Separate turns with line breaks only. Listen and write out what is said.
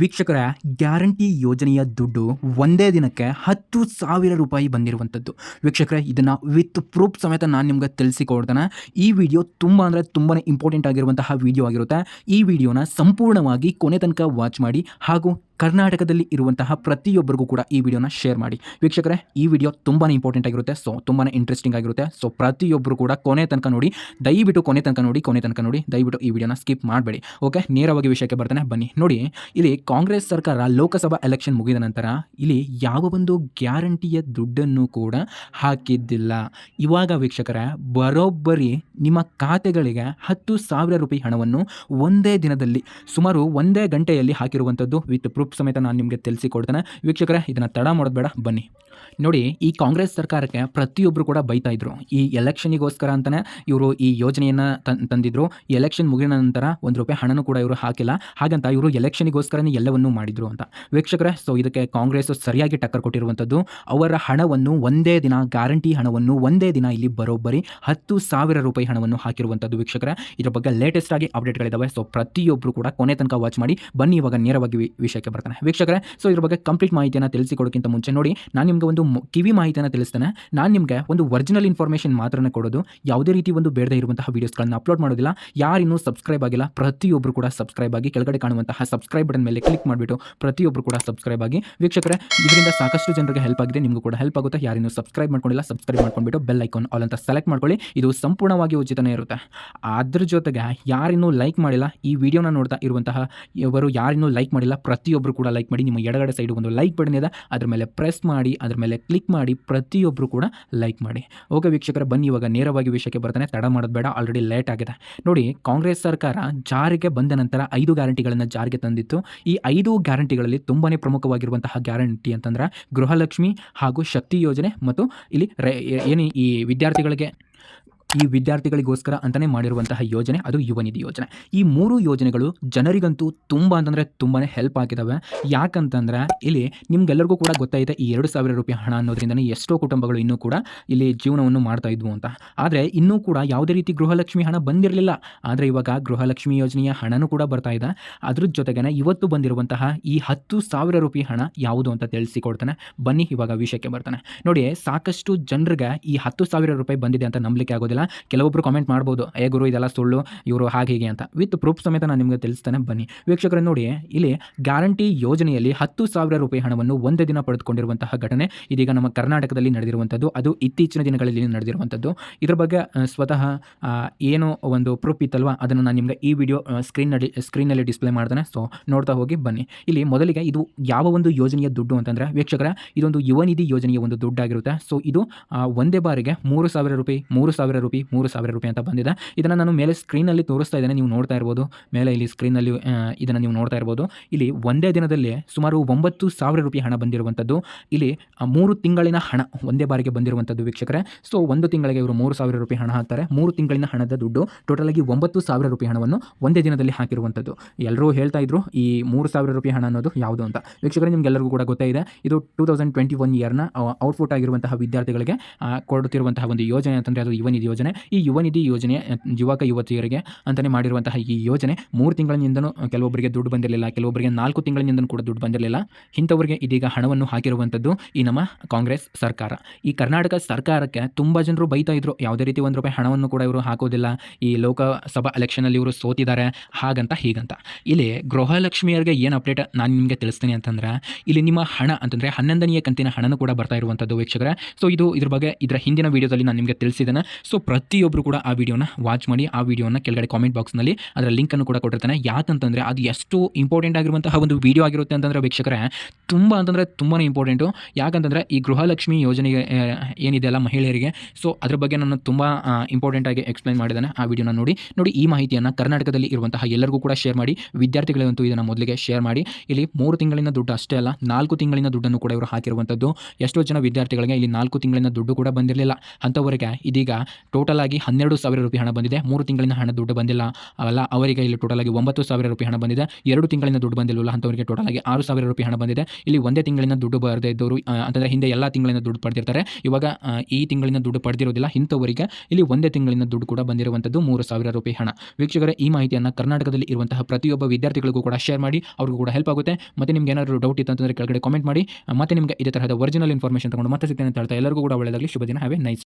ವೀಕ್ಷಕರ, ಗ್ಯಾರಂಟಿ ಯೋಜನೆಯ ದುಡ್ಡು ಒಂದೇ ದಿನಕ್ಕೆ ಹತ್ತು ಸಾವಿರ ರೂಪಾಯಿ ಬಂದಿರುವಂಥದ್ದು. ವೀಕ್ಷಕರ, ಇದನ್ನು ವಿತ್ ಪ್ರೂಫ್ ಸಮೇತ ನಾನು ನಿಮ್ಗೆ ತಿಳಿಸಿಕೊಡ್ತೇನೆ. ಈ ವಿಡಿಯೋ ತುಂಬ ಅಂದರೆ ತುಂಬಾ ಇಂಪಾರ್ಟೆಂಟ್ ಆಗಿರುವಂತಹ ವಿಡಿಯೋ ಆಗಿರುತ್ತೆ. ಈ ವಿಡಿಯೋನ ಸಂಪೂರ್ಣವಾಗಿ ಕೊನೆ ತನಕ ವಾಚ್ ಮಾಡಿ ಹಾಗೂ ಕರ್ನಾಟಕದಲ್ಲಿ ಇರುವಂತಹ ಪ್ರತಿಯೊಬ್ಬರಿಗೂ ಕೂಡ ಈ ವಿಡಿಯೋನ ಶೇರ್ ಮಾಡಿ. ವೀಕ್ಷಕರೇ, ಈ ವಿಡಿಯೋ ತುಂಬಾ ಇಂಪಾರ್ಟೆಂಟ್ ಆಗಿರುತ್ತೆ. ಸೊ ತುಂಬಾ ಇಂಟ್ರೆಸ್ಟಿಂಗ್ ಆಗಿರುತ್ತೆ. ಸೊ ಪ್ರತಿಯೊಬ್ಬರು ಕೂಡ ಕೊನೆ ತನಕ ನೋಡಿ, ದಯವಿಟ್ಟು ಕೊನೆ ತನಕ ನೋಡಿ, ಕೊನೆ ತನಕ ನೋಡಿ, ದಯವಿಟ್ಟು ಈ ವಿಡಿಯೋನ ಸ್ಕಿಪ್ ಮಾಡಬೇಡಿ. ಓಕೆ ನೇರವಾಗಿ ವಿಷಯಕ್ಕೆ ಬರ್ತಾನೆ. ಬನ್ನಿ. ನೋಡಿ, ಇಲ್ಲಿ ಕಾಂಗ್ರೆಸ್ ಸರ್ಕಾರ ಲೋಕಸಭಾ ಎಲೆಕ್ಷನ್ ಮುಗಿದ ನಂತರ ಇಲ್ಲಿ ಯಾವ ಒಂದು ಗ್ಯಾರಂಟಿಯ ದುಡ್ಡನ್ನು ಕೂಡ ಹಾಕಿದ್ದಿಲ್ಲ. ಇವಾಗ ವೀಕ್ಷಕರೇ, ಬರೋಬ್ಬರಿ ನಿಮ್ಮ ಖಾತೆಗಳಿಗೆ ಹತ್ತು ಸಾವಿರ ರೂಪಾಯಿ ಹಣವನ್ನು ಒಂದೇ ದಿನದಲ್ಲಿ, ಸುಮಾರು ಒಂದೇ ಗಂಟೆಯಲ್ಲಿ ಹಾಕಿರುವಂಥದ್ದು ವಿತ್ ಪ್ರೂಫ್ ಸಮೇತ ನಾನು ನಿಮಗೆ ತಿಳಿಸಿಕೊಡ್ತೇನೆ. ವೀಕ್ಷಕರೇ, ಇದನ್ನು ತಡ ಮಾಡೋದು ಬೇಡ, ಬನ್ನಿ. ನೋಡಿ, ಈ ಕಾಂಗ್ರೆಸ್ ಸರ್ಕಾರಕ್ಕೆ ಪ್ರತಿಯೊಬ್ಬರು ಕೂಡ ಬೈತಾ ಇದ್ರು. ಈ ಎಲೆಕ್ಷನಿಗೋಸ್ಕರ ಅಂತಲೇ ಇವರು ಈ ಯೋಜನೆಯನ್ನು ತಂದಿದ್ರು ತಂದಿದ್ರು. ಎಲೆಕ್ಷನ್ ಮುಗಿದ ನಂತರ ಒಂದು ರೂಪಾಯಿ ಹಣನೂ ಕೂಡ ಇವರು ಹಾಕಿಲ್ಲ. ಹಾಗಂತ ಇವರು ಎಲೆಕ್ಷನಿಗೋಸ್ಕರನೇ ಎಲ್ಲವನ್ನೂ ಮಾಡಿದ್ರು ಅಂತ. ವೀಕ್ಷಕರೇ, ಸೊ ಇದಕ್ಕೆ ಕಾಂಗ್ರೆಸ್ ಸರಿಯಾಗಿ ಟಕ್ಕರ್ ಕೊಟ್ಟಿರುವಂಥದ್ದು ಅವರ ಹಣವನ್ನು ಒಂದೇ ದಿನ, ಗ್ಯಾರಂಟಿ ಹಣವನ್ನು ಒಂದೇ ದಿನ ಇಲ್ಲಿ ಬರೋಬ್ಬರಿ ಹತ್ತು ಸಾವಿರ ರೂಪಾಯಿ ಹಣವನ್ನು ಹಾಕಿರುವಂಥದ್ದು ವೀಕ್ಷಕರೇ. ಇದರ ಬಗ್ಗೆ ಲೇಟೆಸ್ಟ್ ಆಗಿ ಅಪ್ಡೇಟ್ಗಳಿದ್ದಾವೆ ಸೊ ಪ್ರತಿಯೊಬ್ಬರು ಕೂಡ ಕೊನೆ ತನಕ ವಾಚ್ ಮಾಡಿ. ಬನ್ನಿ ಇವಾಗ ನೇರವಾಗಿ ವಿಷಯಕ್ಕೆ ಬರ್ತಾನೆ. ವೀಕ್ಷಕರೇ ಸೊ ಇದ್ರ ಬಗ್ಗೆ ಕಂಪ್ಲೀಟ್ ಮಾಹಿತಿಯನ್ನು ತಿಳಿಸಿಕೊಡೋಕ್ಕಿಂತ ಮುಂಚೆ ನೋಡಿ, ನಾನು ನಿಮಗೆ ಒಂದು ಕಿವಿ ಮಾಹಿತಿಯನ್ನು ತಿಳಿಸ್ತೇನೆ. ನಾನು ನಿಮಗೆ ಒಂದು ಒರಿಜಿನಲ್ ಇನ್ಫಾರ್ಮೇಷನ್ ಮಾತ್ರನೇ ಕೊಡೋದು. ಯಾವುದೇ ರೀತಿ ಒಂದು ಬೇಡದೇ ಇರುವಂತಹ ವೀಡಿಯೋಸ್ಗಳನ್ನು ಅಪ್ಲೋಡ್ ಮಾಡೋದಿಲ್ಲ. ಯಾರಿನ್ನೂ ಸಬ್ಸ್ಕ್ರೈಬ್ ಆಗಿಲ್ಲ ಪ್ರತಿಯೊಬ್ಬರು ಕೂಡ ಸಬ್ಸ್ಕ್ರೈಬ್ ಆಗಿ ಕೆಳಗಡೆ ಕಾಣುವಂತಹ ಸಬ್ಸ್ಕ್ರೈಬ್ ಬಟನ್ ಮೇಲೆ ಕ್ಲಿಕ್ ಮಾಡಿಬಿಟ್ಟು ಪ್ರತಿಯೊಬ್ಬರು ಕೂಡ ಸಬ್ಸ್ಕ್ರೈಬ್ ಆಗಿ. ವೀಕ್ಷಕರೇ, ಇದರಿಂದ ಸಾಕಷ್ಟು ಜನರಿಗೆ ಹೆಲ್ಪ್ ಆಗಿದೆ, ನಿಮಗೂ ಕೂಡ ಹೆಲ್ಪ್ ಆಗುತ್ತೆ. ಯಾರಿನ್ನೂ ಸಬ್ಸ್ಕ್ರೈಬ್ ಮಾಡ್ಕೊಂಡಿಲ್ಲ ಸಬ್ಸ್ಕ್ರೈಬ್ ಮಾಡ್ಕೊಂಡ್ಬಿಟ್ಟು ಬೆಲ್ ಐಕಾನ್ ಆಲ್ ಅಂತ ಸೆಲೆಕ್ಟ್ ಮಾಡ್ಕೊಳ್ಳಿ. ಇದು ಸಂಪೂರ್ಣವಾಗಿ ಉಚಿತನೇ ಇರುತ್ತೆ. ಅದ್ರ ಜೊತೆಗೆ ಯಾರಿನ್ನೂ ಲೈಕ್ ಮಾಡಿಲ್ಲ, ಈ ವಿಡಿಯೋನ ನೋಡ್ತಾ ಇರುವಂತಹ ಇವರು ಯಾರಿನ್ನೂ ಲೈಕ್ ಮಾಡಿಲ್ಲ ಪ್ರತಿಯೊಬ್ಬರು ಕೂಡ ಲೈಕ್ ಮಾಡಿ, ನಿಮ್ಮ ಎಡಗಡೆ ಸೈಡ್ ಒಂದು ಲೈಕ್ ಬಟನ್ ಇದೆ, ಅದರ ಮೇಲೆ ಪ್ರೆಸ್ ಮಾಡಿ, ಅದ್ರ ಮೇಲೆ ಕ್ಲಿಕ್ ಮಾಡಿ ಪ್ರತಿಯೊಬ್ಬರು ಕೂಡ ಲೈಕ್ ಮಾಡಿ. ಓಕೆ ವೀಕ್ಷಕರ, ಬನ್ನಿ ಇವಾಗ ನೇರವಾಗಿ ವಿಷಯಕ್ಕೆ ಬರ್ತಾನೆ. ತಡ ಮಾಡೋದು ಬೇಡ ಆಲ್ರೆಡಿ ಲೇಟ್ ಆಗಿದೆ. ನೋಡಿ, ಕಾಂಗ್ರೆಸ್ ಸರ್ಕಾರ ಜಾರಿಗೆ ಬಂದ ನಂತರ ಐದು ಗ್ಯಾರಂಟಿಗಳನ್ನು ಜಾರಿಗೆ ತಂದಿತ್ತು. ಈ ಐದು ಗ್ಯಾರಂಟಿಗಳಲ್ಲಿ ತುಂಬಾ ಪ್ರಮುಖವಾಗಿರುವಂತಹ ಗ್ಯಾರಂಟಿ ಅಂತಂದ್ರೆ ಗೃಹಲಕ್ಷ್ಮಿ ಹಾಗೂ ಶಕ್ತಿ ಯೋಜನೆ ಮತ್ತು ಇಲ್ಲಿ ಏನು ಈ ವಿದ್ಯಾರ್ಥಿಗಳಿಗೆ ಈ ವಿದ್ಯಾರ್ಥಿಗಳಿಗೋಸ್ಕರ ಅಂತಲೇ ಮಾಡಿರುವಂತಹ ಯೋಜನೆ, ಅದು ಯುವ ನಿಧಿ ಯೋಜನೆ. ಈ ಮೂರು ಯೋಜನೆಗಳು ಜನರಿಗಂತೂ ತುಂಬ ಅಂತಂದರೆ ತುಂಬಾ ಹೆಲ್ಪ್ ಆಗಿದ್ದಾವೆ ಯಾಕಂತಂದ್ರೆ ಇಲ್ಲಿ ನಿಮ್ಗೆಲ್ಲರಿಗೂ ಕೂಡ ಗೊತ್ತಾಯಿದೆ ಈ ಎರಡು ಸಾವಿರ ರೂಪಾಯಿ ಹಣ ಅನ್ನೋದ್ರಿಂದನೇ ಎಷ್ಟೋ ಕುಟುಂಬಗಳು ಇನ್ನೂ ಕೂಡ ಇಲ್ಲಿ ಜೀವನವನ್ನು ಮಾಡ್ತಾ ಇದ್ವು ಅಂತ. ಆದರೆ ಇನ್ನೂ ಕೂಡ ಯಾವುದೇ ರೀತಿ ಗೃಹಲಕ್ಷ್ಮಿ ಹಣ ಬಂದಿರಲಿಲ್ಲ. ಆದರೆ ಇವಾಗ ಗೃಹಲಕ್ಷ್ಮಿ ಯೋಜನೆಯ ಹಣನೂ ಕೂಡ ಬರ್ತಾ ಇದೆ. ಅದ್ರ ಜೊತೆಗೇನೆ ಇವತ್ತು ಬಂದಿರುವಂತಹ ಈ ಹತ್ತು ಸಾವಿರ ರೂಪಾಯಿ ಹಣ ಯಾವುದು ಅಂತ ತಿಳಿಸಿಕೊಡ್ತಾನೆ. ಬನ್ನಿ ಇವಾಗ ವಿಷಯಕ್ಕೆ ಬರ್ತಾನೆ. ನೋಡಿ, ಸಾಕಷ್ಟು ಜನರಿಗೆ ಈ ಹತ್ತು ಸಾವಿರ ರೂಪಾಯಿ ಬಂದಿದೆ ಅಂತ ನಂಬಲಿಕ್ಕೆ ಆಗೋದಿಲ್ಲ. ಕೆಲವೊಬ್ಬರು ಕಾಮೆಂಟ್ ಮಾಡ್ಬೋದು, ಏ ಗುರು, ಇದೆಲ್ಲ ಸುಳ್ಳು, ಇವರು ಹಾಗೆ ಹೀಗೆ ಅಂತ. ವಿತ್ ಪ್ರೂಫ್ ಸಮೇತ ನಾನು ನಿಮಗೆ ತಿಳಿಸ್ತಾನೆ, ಬನ್ನಿ. ವೀಕ್ಷಕರ, ನೋಡಿ, ಇಲ್ಲಿ ಗ್ಯಾರಂಟಿ ಯೋಜನೆಯಲ್ಲಿ ಹತ್ತು ಸಾವಿರ ರೂಪಾಯಿ ಹಣವನ್ನು ಒಂದೇ ದಿನ ಪಡೆದುಕೊಂಡಿರುವಂತಹ ಘಟನೆ. ಇದೀಗ ನಮ್ಮ ಕರ್ನಾಟಕದಲ್ಲಿ ನಡೆದಿರುವಂಥದ್ದು. ಅದು ಇತ್ತೀಚಿನ ದಿನಗಳಲ್ಲಿ ನಡೆದಿರುವಂಥದ್ದು. ಇದರ ಬಗ್ಗೆ ಸ್ವತಃ ಏನು ಒಂದು ಪ್ರೂಫ್ ಇತ್ತಲ್ವ? ಅದನ್ನು ನಾನು ನಿಮಗೆ ಈ ವಿಡಿಯೋ ಸ್ಕ್ರೀನಲ್ಲಿ ಸ್ಕ್ರೀನಲ್ಲಿ ಡಿಸ್ಪ್ಲೇ ಮಾಡ್ತಾನೆ. ಸೊ ನೋಡ್ತಾ ಹೋಗಿ, ಬನ್ನಿ. ಇಲ್ಲಿ ಮೊದಲಿಗೆ ಇದು ಯಾವ ಒಂದು ಯೋಜನೆಯ ದುಡ್ಡು ಅಂತಂದರೆ, ವೀಕ್ಷಕರ, ಇದೊಂದು ಯುವ ನಿಧಿ ಯೋಜನೆಯ ಒಂದು ದುಡ್ಡಾಗಿರುತ್ತೆ. ಸೊ ಇದು ಒಂದೇ ಬಾರಿಗೆ ಮೂರು ಸಾವಿರ ರೂಪಾಯಿ, ಮೂರು ಸಾವಿರ ರೂಪಾಯಿ ಮೂರು ಸಾವಿರ ರೂಪಾಯಿ ಅಂತ ಬಂದಿದೆ. ಇದನ್ನು ನಾನು ಮೇಲೆ ಸ್ಕ್ರೀನಲ್ಲಿ ತೋರಿಸ್ತಾ ಇದ್ದೇನೆ. ನೀವು ನೋಡ್ತಾ ಇರ್ಬೋದು. ಮೇಲೆ ಇಲ್ಲಿ ಸ್ಕ್ರೀನಲ್ಲಿ ಇದನ್ನು ನೀವು ನೋಡ್ತಾ ಇರ್ಬೋದು. ಇಲ್ಲಿ ಒಂದೇ ದಿನದಲ್ಲಿ ಸುಮಾರು ಒಂಬತ್ತು ಸಾವಿರ ರೂಪಾಯಿ ಹಣ ಬಂದಿರುವಂಥದ್ದು. ಇಲ್ಲಿ ಮೂರು ತಿಂಗಳಿನ ಹಣ ಒಂದೇ ಬಾರಿಗೆ ಬಂದಿರುವಂಥದ್ದು ವೀಕ್ಷಕರೇ. ಸೊ ಒಂದು ತಿಂಗಳಿಗೆ ಇವರು ಮೂರು ಸಾವಿರ ರೂಪಾಯಿ ಹಣ ಹಾಕ್ತಾರೆ. ಮೂರು ತಿಂಗಳಿನ ಹಣದ ದುಡ್ಡು ಟೋಟಲ್ ಆಗಿ ಒಂಬತ್ತು ಸಾವಿರ ರೂಪಾಯಿ ಹಣವನ್ನು ಒಂದೇ ದಿನದಲ್ಲಿ ಹಾಕಿರುವಂಥದ್ದು. ಎಲ್ಲರೂ ಹೇಳ್ತಾ ಇದ್ರು, ಈ ಮೂರು ಸಾವಿರ ರೂಪಾಯಿ ಹಣ ಅನ್ನೋದು ಯಾವುದು ಅಂತ. ವೀಕ್ಷಕರೇ, ನಿಮ್ಗೆಲ್ಲರಿಗೂ ಕೂಡ ಗೊತ್ತಾಯಿದೆ ಇದು ಟೂ ತೌಸಂಡ್ ಟ್ವೆಂಟಿ ಒನ್ ಇಯರ್ನ ಔಟ್ಪುಟ್ ಆಗಿರುವಂತಹ ವಿದ್ಯಾರ್ಥಿಗಳಿಗೆ ಕೊಡುತ್ತಿರುವಂತಹ ಒಂದು ಯೋಜನೆ ಅಂತಂದರೆ ಅದು ಇವನ್ ನಿಧಿ ಯೋಜನೆ, ಈ ಯುವ ನಿಧಿ ಯೋಜನೆ ಯುವಕ ಯುವತಿಯರಿಗೆ ಅಂತಲೇ ಮಾಡಿರುವಂತಹ ಈ ಯೋಜನೆ ಮೂರು ತಿಂಗಳಿನಿಂದನೂ ಕೆಲವೊಬ್ಬರಿಗೆ ದುಡ್ಡು ಬಂದಿರಲಿಲ್ಲ, ಕೆಲವೊಬ್ಬರಿಗೆ ನಾಲ್ಕು ತಿಂಗಳಿನಿಂದನೂ ಕೂಡ ದುಡ್ಡು ಬಂದಿರಲಿಲ್ಲ. ಇಂಥವರಿಗೆ ಇದೀಗ ಹಣವನ್ನು ಹಾಕಿರುವಂಥದ್ದು ಈ ನಮ್ಮ ಕಾಂಗ್ರೆಸ್ ಸರ್ಕಾರ. ಈ ಕರ್ನಾಟಕ ಸರ್ಕಾರಕ್ಕೆ ತುಂಬ ಜನರು ಬೈತಾ ಇದ್ರು, ಯಾವುದೇ ರೀತಿ ಒಂದು ರೂಪಾಯಿ ಹಣವನ್ನು ಕೂಡ ಇವರು ಹಾಕೋದಿಲ್ಲ, ಈ ಲೋಕಸಭಾ ಎಲೆಕ್ಷನಲ್ಲಿ ಇವರು ಸೋತಿದ್ದಾರೆ, ಹಾಗಂತ ಹೀಗಂತ. ಇಲ್ಲಿ ಗೃಹಲಕ್ಷ್ಮಿಯರಿಗೆ ಏನು ಅಪ್ಡೇಟ್ ನಾನು ನಿಮಗೆ ತಿಳಿಸ್ತೀನಿ ಅಂತಂದ್ರೆ, ಇಲ್ಲಿ ನಿಮ್ಮ ಹಣ ಅಂತಂದ್ರೆ ಹನ್ನೊಂದನೆಯ ಕಂತಿನ ಹಣನೂ ಕೂಡ ಬರ್ತಾ ಇರುವಂಥದ್ದು ವೀಕ್ಷಕರೇ. ಸೊ ಇದು ಇದ್ರ ಬಗ್ಗೆ, ಇದರ ಹಿಂದಿನ ವೀಡಿಯೋದಲ್ಲಿ ನಾನು ನಿಮಗೆ ತಿಳಿಸಿದ್ದೇನೆ. ಸೊ ಪ್ರತಿಯೊಬ್ಬರು ಕೂಡ ಆ ವಿಡಿಯೋನ ವಾಚ್ ಮಾಡಿ, ಆ ವಿಡಿಯೋನ ಕೆಳಗಡೆ ಕಾಮೆಂಟ್ ಬಾಕ್ಸ್ನಲ್ಲಿ ಅದರ ಲಿಂಕನ್ನು ಕೂಡ ಕೊಟ್ಟಿರ್ತಾನೆ. ಯಾಕಂತಂದರೆ ಅದು ಎಷ್ಟು ಇಂಪಾರ್ಟೆಂಟ್ ಆಗಿರುವಂತಹ ಒಂದು ವಿಡಿಯೋ ಆಗಿರುತ್ತೆ ಅಂತಂದರೆ ವೀಕ್ಷಕರೇ, ತುಂಬ ಅಂತಂದರೆ ತುಂಬಾ ಇಂಪಾರ್ಟೆಂಟು ಯಾಕಂತಂದರೆ ಈ ಗೃಹಲಕ್ಷ್ಮಿ ಯೋಜನೆಗೆ ಏನಿದೆ ಅಲ್ಲ ಮಹಿಳೆಯರಿಗೆ ಸೊ ಅದರ ಬಗ್ಗೆ ನಾನು ತುಂಬ ಇಂಪಾರ್ಟೆಂಟ್ ಆಗಿ ಎಕ್ಸ್ಪ್ಲೈನ್ ಮಾಡಿದ್ದಾನೆ ಆ ವಿಡಿಯೋನ ನೋಡಿ. ನೋಡಿ, ಈ ಮಾಹಿತಿಯನ್ನು ಕರ್ನಾಟಕದಲ್ಲಿ ಇರುವಂತಹ ಎಲ್ಲರಿಗೂ ಕೂಡ ಶೇರ್ ಮಾಡಿ, ವಿದ್ಯಾರ್ಥಿಗಳಿಗಂತೂ ಇದನ್ನು ಮೊದಲಿಗೆ ಶೇರ್ ಮಾಡಿ. ಇಲ್ಲಿ ಮೂರು ತಿಂಗಳಿನ ದುಡ್ಡು ಅಷ್ಟೇ ಅಲ್ಲ, ನಾಲ್ಕು ತಿಂಗಳಿನ ದುಡ್ಡನ್ನು ಕೂಡ ಇವರು ಹಾಕಿರುವಂಥದ್ದು ಎಷ್ಟೋ ಜನ ವಿದ್ಯಾರ್ಥಿಗಳಿಗೆ ಇಲ್ಲಿ ನಾಲ್ಕು ತಿಂಗಳಿನ ದುಡ್ಡು ಕೂಡ ಬಂದಿರಲಿಲ್ಲ. ಅಂಥವರಿಗೆ ಇದೀಗ ಟೋಟಲ್ ಆಗಿ ಹನ್ನೆರಡು ಸಾವಿರ ರೂಪಾಯಿ ಹಣ ಬಂದಿದೆ. ಮೂರು ತಿಂಗಳಿನ ಹಣ ದುಡ್ಡು ಬಂದಿಲ್ಲ. ಅಲ್ಲ, ಅವರಿಗೆ ಇಲ್ಲಿ ಟೋಟಲ್ ಆಗಿ ಒಂಬತ್ತು ಸಾವಿರ ರೂಪಾಯಿ ಹಣ ಬಂದಿದೆ. ಎರಡು ತಿಂಗಳಿನ ದುಡ್ಡು ಬಂದಿಲ್ಲ ಅಂಥವರಿಗೆ ಟೋಟಲ್ ಆಗಿ ಆರು ಸಾವಿರ ರೂಪಾಯಿ ಹಣ ಬಂದಿದೆ. ಇಲ್ಲಿ ಒಂದೇ ತಿಂಗಳಿನ ದುಡ್ಡು ಬರದೇ ಇದ್ದವರು ಅಂತಂದ್ರೆ ಹಿಂದೆ ಎಲ್ಲ ತಿಂಗಳಿನ ದುಡ್ಡು ಪಡೆದಿರ್ತಾರೆ. ಇವಾಗ ಈ ತಿಂಗಳಿನ ದುಡ್ಡು ಪಡೆದಿರೋದಿಲ್ಲ, ಇಂಥವರಿಗೆ ಇಲ್ಲಿ ಒಂದೇ ತಿಂಗಳಿನ ದುಡ್ಡು ಕೂಡ ಬಂದಿರುವಂಥದ್ದು ಮೂರು ಸಾವಿರ ರೂಪಾಯಿ ಹಣ. ವೀಕ್ಷಕರೇ, ಈ ಮಾಹಿತಿಯನ್ನು ಕರ್ನಾಟಕದಲ್ಲಿ ಇರುವಂತಹ ಪ್ರತಿಯೊಬ್ಬ ವಿದ್ಯಾರ್ಥಿಗಳಿಗೂ ಕೂಡ ಶೇರ್ ಮಾಡಿ, ಅವ್ರಿಗೂ ಕೂಡ ಹೆಲ್ಪ್ ಆಗುತ್ತೆ. ಮತ್ತೆ ನಿಮ್ಗೆ ಏನಾದರೂ ಡೌಟ್ ಇತ್ತು ಅಂತಂದರೆ ಕೆಳಗಡೆ ಕಾಮೆಂಟ್ ಮಾಡಿ. ಮತ್ತೆ ನಿಮಗೆ ಇದೇ ತರಹದ ಒರಿಜಿನಲ್ ಇನ್ಫಾರ್ಮೇಷನ್ ತಗೊಂಡು ಮತ್ತೆ ಸಿಗ್ತೇನೆ ಅಂತ ಹೇಳ್ತಾ ಎಲ್ಲರಿಗೂ ಕೂಡ ಒಳ್ಳೆಯದಾಗಲಿ. ಶುಭ ದಿನ ಹ್ಯಾವ್ ಎ ನೈಸ್